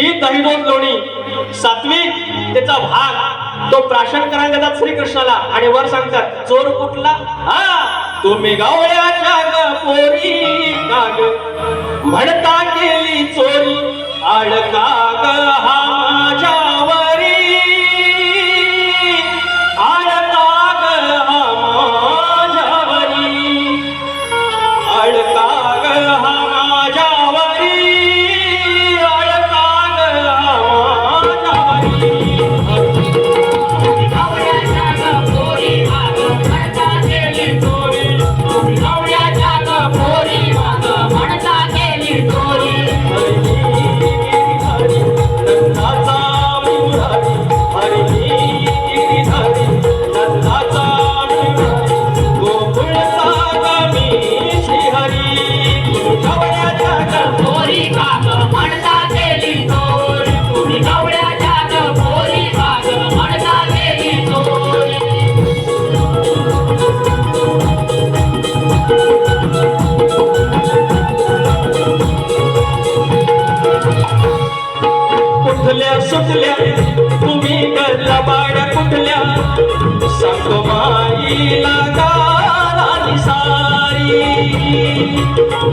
ही दोन लोणी सात्विक त्याचा भाग तो प्राशन करायला देतात श्रीकृष्णाला आणि वर सांगतात चोर कुठला? हा तुम्ही गावळ्याच्या ग पोरी काग म्हणता केली चोरी आळका ग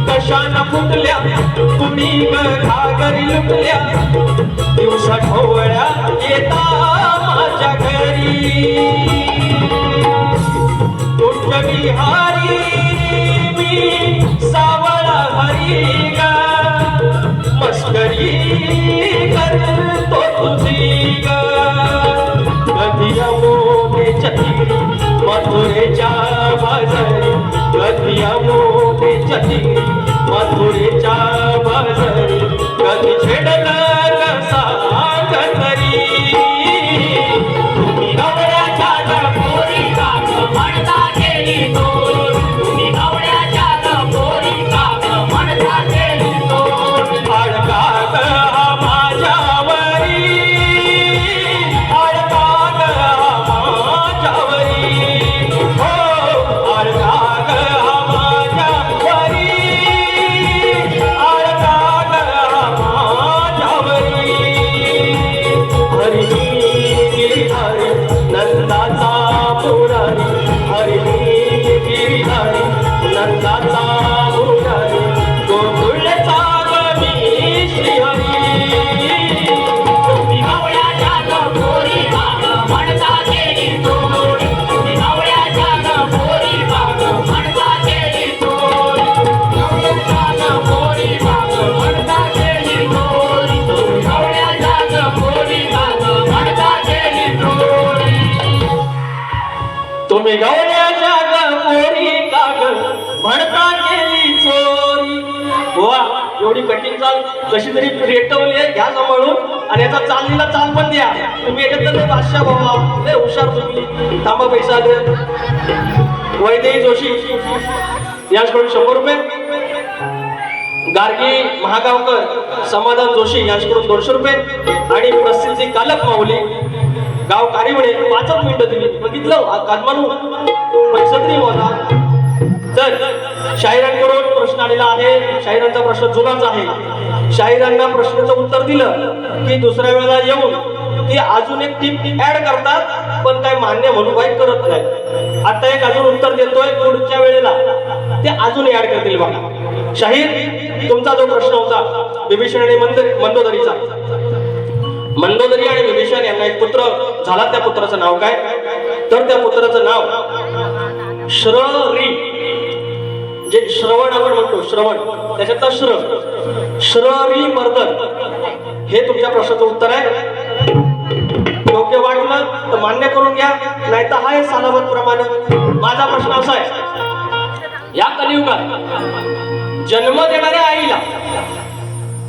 कशान फुटल्या? तुम्ही घागरी लुटल्या. एवढी कठीण चाल कशी तरी रेटवली आहे घ्या सांभाळून आणि याचा चाललेला चाल पण द्या. तुम्ही याच्यात तर बादशाह बाबा. लय हुशार तुम्ही. थांबा पैसा दे. वैदेही जोशी. याचकडून शंभर रुपये. गार्गी महागावकर समाधान जोशी यांच्याकडून दोनशे रुपये. आणि प्रसिद्धी कालक माऊली. गाव कारिवणे पाचच मिनिटं दिली. बघितलं? कादमानू पैसा तरी होता तर शाहिरांकडून प्रश्न आलेला आहे. शाहिरांचा प्रश्न जुनाच आहे. शाहिरांना प्रश्नाचं उत्तर दिलं की दुसऱ्या वेळेला येऊन ती अजून एक टीम ऍड करतात पण काय मान्य म्हणून काही करत नाही. आता एक अजून उत्तर देतोय पुढच्या वेळेला. ते अजून ऍड करतील बघा. शाहीर तुमचा जो प्रश्न होता विभीषण आणि मंदोदरीचा. मंदोदरी आणि विभीषण यांना एक पुत्र झाला. त्या पुत्राचं नाव काय? तर त्या पुत्राचं नाव श्री जे श्रवण आपण म्हणतो श्रवण त्याच्यातला श्र. श्री मर्दन हे तुमच्या प्रश्नाचं उत्तर आहे. योग्य वाटलं तर मान्य करून घ्या नाही तर आहे सालावत प्रमाणे. माझा प्रश्न असा आहे या कलियुगात जन्म देणाऱ्या आईला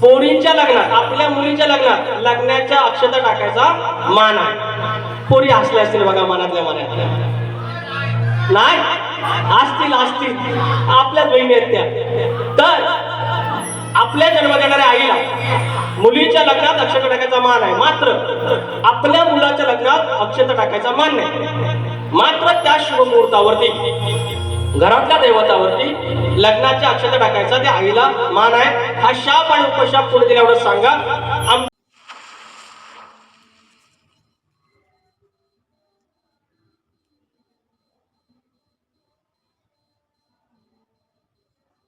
पोरींच्या लग्नात आपल्या मुलीच्या लग्नात लग्नाच्या अक्षता टाकायचा मान आहे. पोरी हसल्या असतील बघा मनातल्या मनातल्या नाही असतील असतील आपल्याच बहिणी आहेत त्या. तर आपल्या जन्म देणाऱ्या आईला मुलीच्या लग्नात अक्षता टाकायचा मान आहे. मात्र आपल्या मुलाच्या लग्नात अक्षता टाकायचा मान नाही. मात्र त्या शुभमुहूर्तावरती घरातल्या दैवतावरती लग्नाच्या अक्षता टाकायचा त्या आईला मान आहे. हा शाप आणि उपशाप पुढे दिल्यावर सांगा.